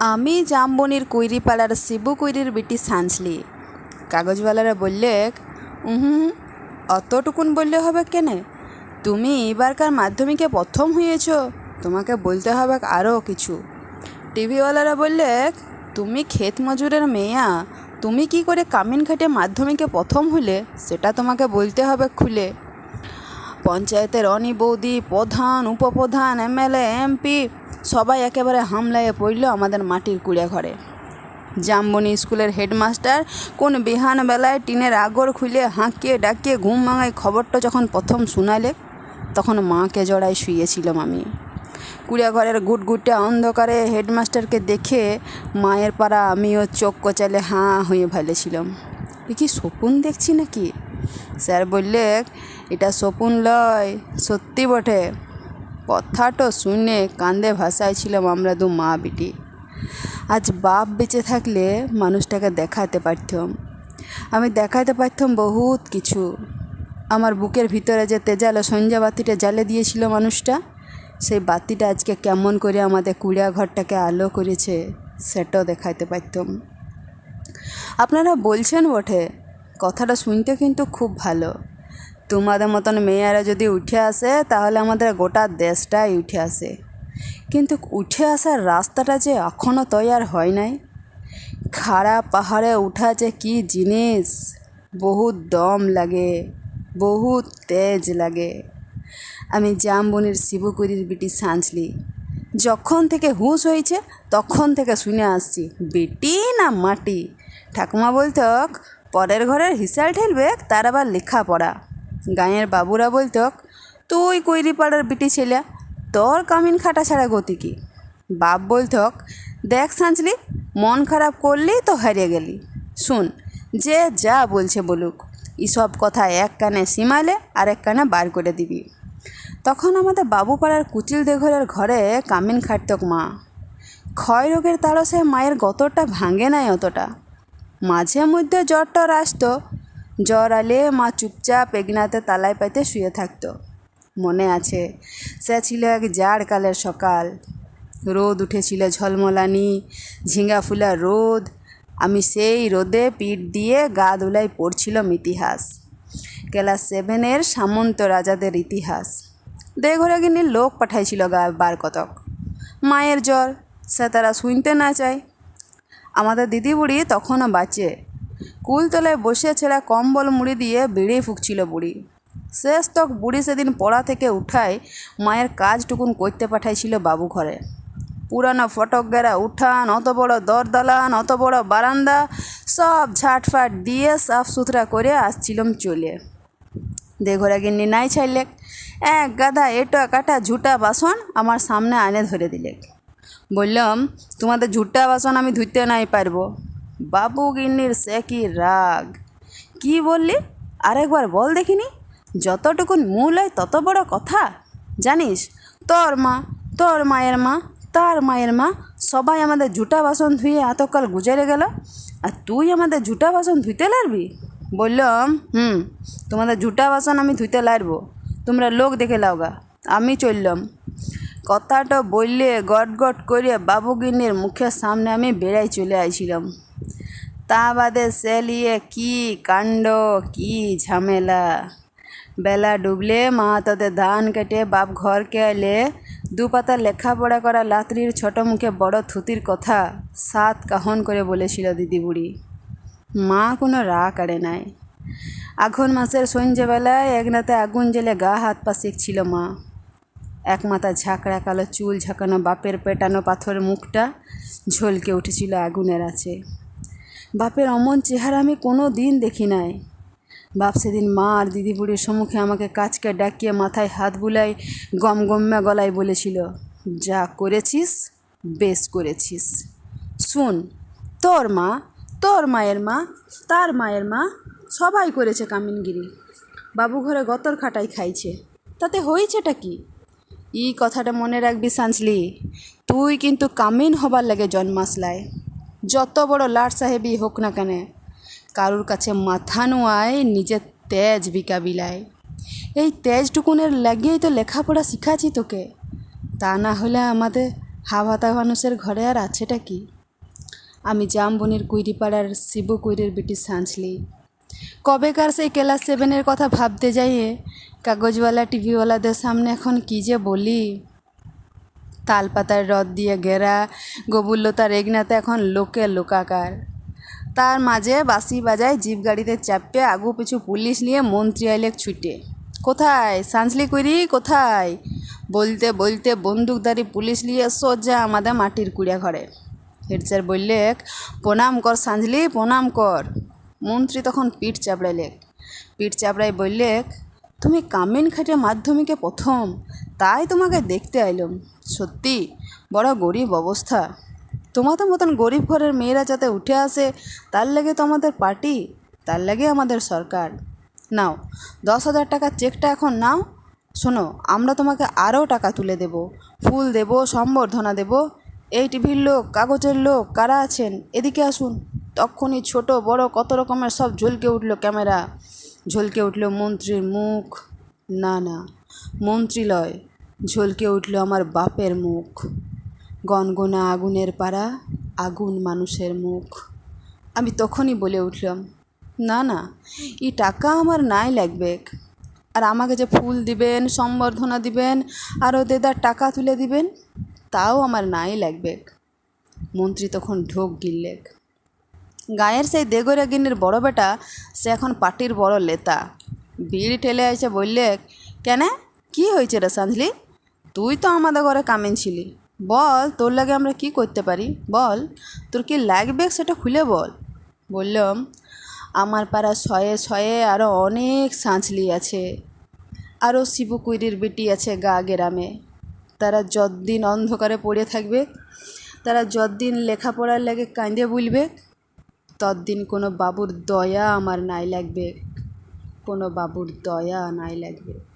আমি জামবনির কুইরিপাড়ার শিবু কুইরির বিটি সাঞ্চলি কাগজওয়ালারা বললে হুম অতটুকুন বললে হবে কেনে? তুমি এবারকার মাধ্যমিকে প্রথম হয়েছ, তোমাকে বলতে হবে আরও কিছু। টিভিওয়ালারা বললে, তুমি ক্ষেত মজুরের মেয়া, তুমি কি করে কামিন খাটে মাধ্যমিকে প্রথম হলে, সেটা তোমাকে বলতে হবে খুলে। পঞ্চায়েতের অনি বৌদি, প্রধান, উপপ্রধান, এমএলএ, এমপি সবাই একেবারে হামলায় পড়ল আমাদের মাটির কুড়ে ঘরে জামবনি স্কুলের হেডমাস্টার কোন বিহান বেলায় টিনের আগর খুলে হাঁকিয়ে ডাকিয়ে ঘুম ভাঙায় খবরটা যখন প্রথম শোনালে, তখন মাকে জড়ায় শুয়েছিলাম আমি। কুড়িয়া ঘরের গুটগুটে অন্ধকারে হেডমাস্টারকে দেখে মায়ের পাড়া আমিও চোখ কচালে হাঁ হয়ে ভালেছিলাম। এ কি স্বপ্ন দেখছি নাকি? স্যার বললে, এটা স্বপ্ন লয়, সত্যি বটে। কথাটা শুনে কান্দে ভাসাইছিলাম আমরা দু মা বিটি। আজ বাপ বেঁচে থাকলে মানুষটাকে দেখাতে পারতাম। আমি দেখাতে পারতাম বহুত কিছু। আমার বুকের ভিতরে যে তেজালো সঞ্জা বাতিটা জ্বালে দিয়েছিল মানুষটা, সেই বাতিটা আজকে কেমন করে আমাদের কুড়িয়া ঘরটাকে আলো করেছে, সেটাও দেখাতে পারতাম। আপনারা বলছেন বটে, কথাটা শুনতে কিন্তু খুব ভালো। তোমাদের মতন মেয়েরা যদি উঠে আসে, তাহলে আমাদের গোটা দেশটাই উঠে আসে। কিন্তু উঠে আসার রাস্তাটা যে এখনও তৈয়ার হয় নাই। খাড়া পাহাড়ে উঠা যে কী জিনিস! বহুত দম লাগে, বহুত তেজ লাগে। আমি জামবনির শিবকুরির বিটি সাঁচলি যখন থেকে হুঁশ হয়েছে, তখন থেকে শুনে আসছি, বেটি না মাটি? ঠাকুমা বলতো পরের ঘরের হিসাল ঠেলবে তার আবার লেখাপড়া। গাঁয়ের বাবুরা বলত, তুই কৈরি পাড়ার বিটি ছেলে, তোর কামিন খাটা ছাড়া গতি কি? বাপ বলতক দেখ সাঁচলি মন খারাপ করলি তো হারিয়ে গেলি। শুন, যে যা বলছে বলুক, এসব কথা এক কানে সীমালে আর এক কানে বার করে দিবি। তখন আমাদের বাবুপাড়ার কুচিল দেঘরের ঘরে কামিন খাটতক মা। ক্ষয় রোগের তাড়সে মায়ের গতরটা ভাঙে নাই অতটা। মাঝে মধ্যে জ্বর টর আসতো জ্বর আলে মা চুপচাপ এগনাতে তালায় পাইতে শুয়ে থাকতো। মনে আছে, সে ছিল এক জাড় কালের সকাল। রোদ উঠেছিল ঝলমলানি ঝিঙ্গা ফুলা রোদ। আমি সেই রোদে পিঠ দিয়ে গা দোলাই পড়ছিলাম ইতিহাস ক্লাস সেভেনের সামন্ত রাজাদের ইতিহাস। দেঘরে গিনি লোক পাঠাইছিল গা বার কতক। মায়ের জ্বর, সে তারা শুনতে না চায়। আমাদের দিদি বুড়ি তখনও বাঁচে। কুলতলায় বসে ছেঁড়া কম্বল মুড়ি দিয়ে বিড়ি ফুকছিল বুড়ি। শেষ তক বুড়ি সেদিন পড়া থেকে উঠায় মায়ের কাজটুকুন করতে পাঠাইছিল বাবু ঘরে পুরানো ফটক গেরা উঠান, অত বড় দরদালান, অত বড় বারান্দা, সব ঝাটফাট দিয়ে সাফ সুতরা করে আসছিলাম চলে। দেঘরা গিন্নি নাই ছাইলে, এক গাদা এটো কাটা ঝুটা বাসন আমার সামনে আনে ধরে দিলে। বললাম, তোমাদের ঝুটা বাসন আমি ধুইতে নাই পারব। বাবু গিন্নির সে কি রাগ? কি বললি? আরেকবার বল দেখিনি। যতটুকুন মূল হয় তত বড় কথা। জানিস, তোর মা, তোর মায়ের মা, তার মায়ের মা সবাই আমাদের জুটা বাসন ধুয়ে এতকাল গুজারে গেল। আর তুই আমাদের জুটা বাসন ধুইতে লারবি? বললাম, হুম, তোমাদের জুটা বাসন আমি ধুইতে লাগবো তোমরা লোক দেখে লাওগা আমি চললাম। কথাটা বললে গট গট করে বাবুগিন্নির মুখের সামনে আমি বেড়াই চলে আইছিলাম। তা বাদে সেলিয়ে কি কাণ্ড, কি ঝামেলা। বেলা ডুবলে মা তাদের ধান কেটে বাপ ঘরকে এলে দু পাতা লেখাপড়া করা লাতরির ছোট মুখে বড় থুতির কথা সাত কাহন করে বলেছিল দিদি বুড়ি। মা কোনো রা কাড়ে নাই। আঘন মাসের সন্ধ্যেবেলায় একনাতে আগুন জেলে গা হাত পা শিখছিল মা। এক মাথা ঝাঁকড়া কালো চুল ঝাঁকানো বাপের পেটানো পাথর মুখটা ঝলকে উঠেছিল আগুনের আছে বাপের অমন চেহারা আমি কোনো দিন দেখি নাই। বাপ সেদিন মা আর দিদি বুড়ির সম্মুখে আমাকে কাজকে ডাকিয়ে মাথায় হাত বুলাই গম গম্যা গলায় বলেছিল, যা করেছিস, বেশ করেছিস। শুন, তোর মা, তোর মায়ের মা, তার মায়ের মা সবাই করেছে কামিনগিরি। বাবু ঘরে গতর খাটাই খাইছে। তাতে হয়েছেটা কি? ই কথাটা মনে রাখবি সাঞ্চলি তুই কিন্তু কামিন হবার লাগে জন্মাসলায়। যত বড় লাট সাহেবই হোক না কেন, কারুর কাছে মাথা নোয়ায়, নিজের তেজ বিকাবিলায় এই তেজটুকুনের লাগিয়েই তো লেখাপড়া শিখাচ্ছি তোকে। তা না হলে আমাদের হাভাতা মানুষের ঘরে আর আছেটা কি? আমি জামবনির কুইরিপাড়ার শিবু কুইরের বেটি সাঁঝলি কবেকার সেই ক্লাস সেভেনের কথা ভাবতে যাইয়ে কাগজওয়ালা টিভিওয়ালাদের সামনে এখন কি যে বলি? তালপাতার রদ দিয়ে ঘেরা, গবুল্লতার রেগনাতে এখন লোকে লোকাকার। তার মাঝে বাসি বাজায় জিপ গাড়িতে চাপে আগু পিছু পুলিশ নিয়ে মন্ত্রী আইলেক ছুটে। কোথায়? সাঁঝলি করি কোথায়? বলতে বলতে বন্দুকধারী পুলিশ নিয়ে সোজা আমাদের মাটির কুড়িয়া ঘরে হেড স্যার বললেক, প্রণাম কর সাঁঝলি প্রণাম কর। মন্ত্রী তখন পিঠ চাপড়াইলেক। পিঠ চাপড়াই বললেক, তুমি কামিন খাটে মাধ্যমিকে প্রথম, তাই তোমাকে দেখতে আইলাম। সত্যি? বড় গরিব অবস্থা। তোমাদের মতন গরিব ঘরের মেয়েরা যাতে উঠে আসে, তার লাগে তো আমাদের পার্টি, তার লাগে আমাদের সরকার। নাও, দশ হাজার টাকার চেকটা এখন নাও। শোনো, আমরা তোমাকে আরও টাকা তুলে দেব। ফুল দেব, সম্বর্ধনা দেব। এই টিভির লোক, কাগজের লোক, কারা আছেন? এদিকে আসুন। তখনই ছোট, বড়, কত রকমের সব ঝলকে উঠল ক্যামেরা। ঝলকে উঠল মন্ত্রীর মুখ। না না মন্ত্রী লয় ঝলকে উঠল আমার বাপের মুখ। গনগনা আগুনের পাড়া, আগুন মানুষের মুখ। আমি তখনই বলে উঠলাম, না না, এই টাকা আমার নাই লাগবে। আর আমাকে যে ফুল দিবেন, সম্বর্ধনা দিবেন আরও দেদার টাকা তুলে দিবেন, তাও আমার নাই লাগবে। মন্ত্রী তখন ঢোক গিললেক। গায়ের সেই দেগরা গিন্নির বড় বেটা, সে এখন পার্টির বড় লেতা। বিড়ি ঠেলে এসে বললে কেন, কি হয়েছে রে সাঁঝলি তুই তো আমাদের ঘরে কামিন ছিলি। বল, তোর লাগে আমরা কি করতে পারি? বল, তোর কি লাগবে সেটা খুলে বল। বললাম, আমার পাড়া ছয়ে ছয়ে আরও অনেক সাঁচলি আছে। আরও শিবু কুইরির বেটি আছে গা গ্রামে। তারা যতদিন অন্ধকারে পড়ে থাকবে, তারা যতদিন লেখাপড়ার লাগে কাঁদে বুলবে, ততদিন কোনো বাবুর দয়া আমার নাই লাগবে। কোনো বাবুর দয়া নাই লাগবে।